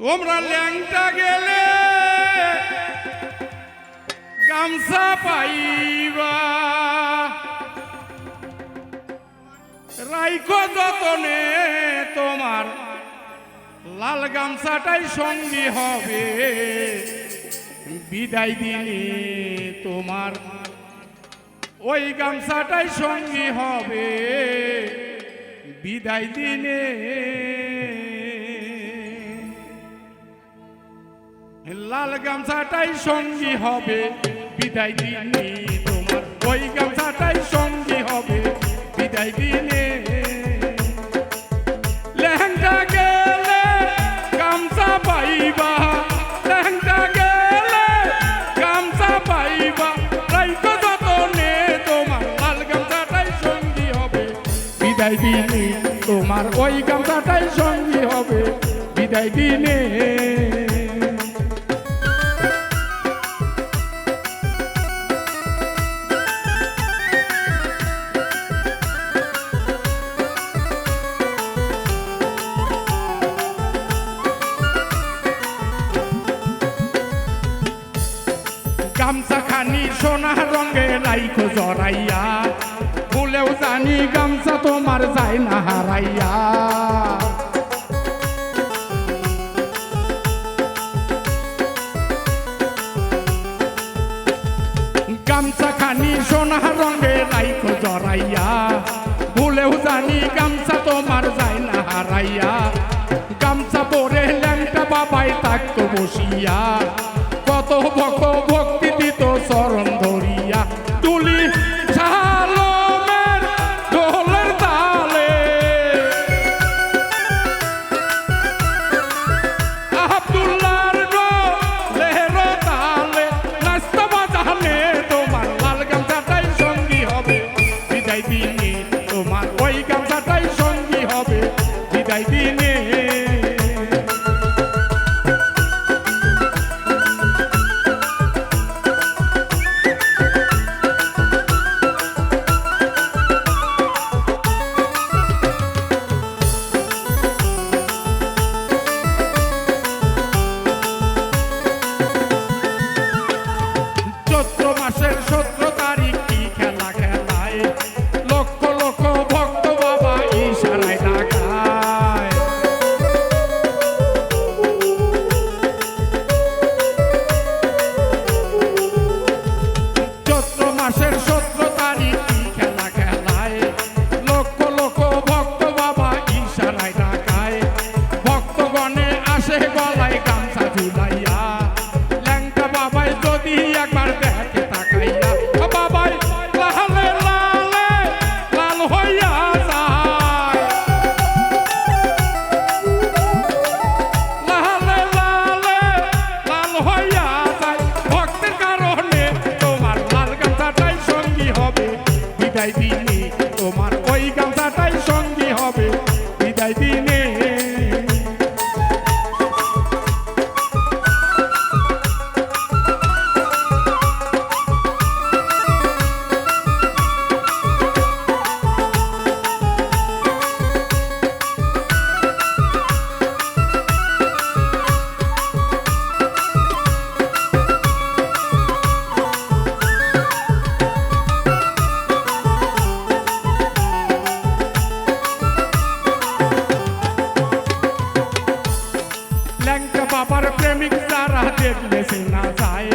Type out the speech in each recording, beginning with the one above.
তোমরা ল্যাংটা গেলে গামছা পাইবা। রাইখো যতনে তোমার, লাল গামছাটাই সঙ্গী হবে। বিদায় দিনে তোমার, ওই গামছাটাই সঙ্গী হবে। বিদায় দিনে লাল গামছাটাই সঙ্গী হবে। বিদায় দিনে তোমার ওই গামছাটাই সঙ্গী হবে। বিদায় দিনে লেহেঙ্গা গেলে গামছা পাইবা। লেহেঙ্গা গেলে গামছা পাইবা। রাইতো যতনে তোমার লাল গামছাটাই সঙ্গী হবে। বিদায় দিনে তোমার ওই গামছাটাই সঙ্গী হবে। বিদায় দিনে সোনা রঙে রাইখো জড়াইয়া ভুলেও জানি গামছা তোমার যায় না হারাইয়া। গামছা খানি সোনা রঙে রাইখো জড়াইয়া ভুলেও জানি গামছা তোমার যায় না হারাইয়া। গামছা পরে ল্যাংটা বাবাই থাকতো বসিয়া। কত ভক্ত বিদায় দিনে। তোমার ওই গামছাটাই সঙ্গী হবে। বিদায় দিনে hacer show. যারা দেখলে সে না যায়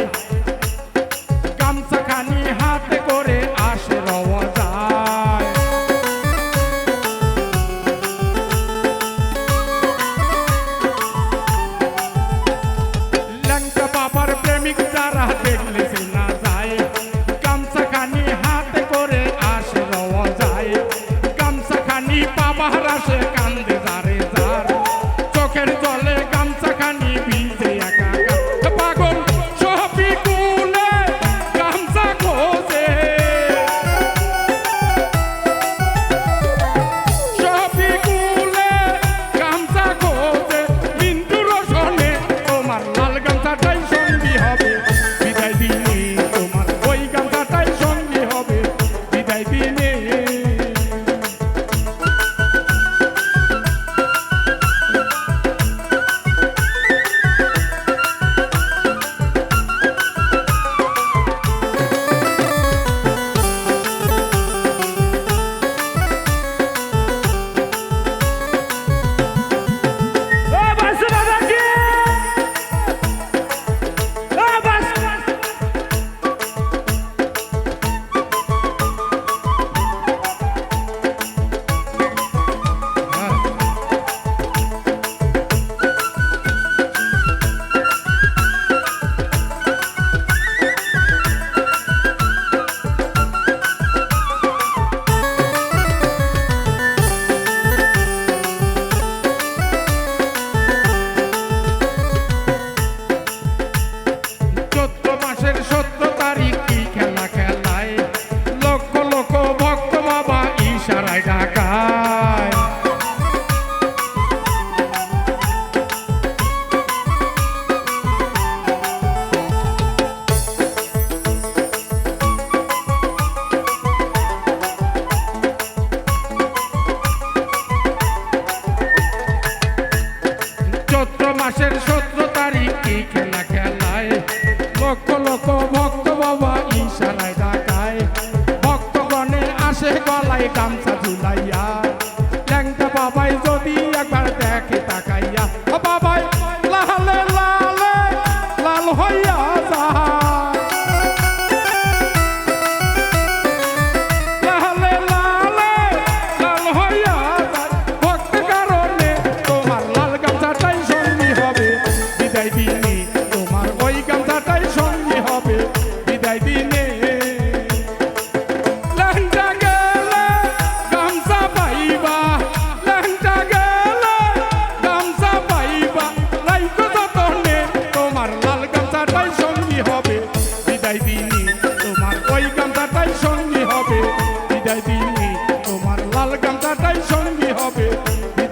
গলায় গামছা ঝুলাইয়া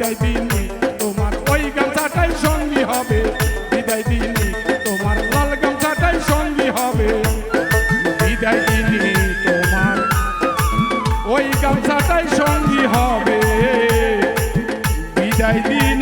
বিদায় দিনই তোমার ওই গামছাটাই সঙ্গী হবে। হবে। বিদায় তোমার ওই গামছাটাই সঙ্গী হবে। বিদায় দিন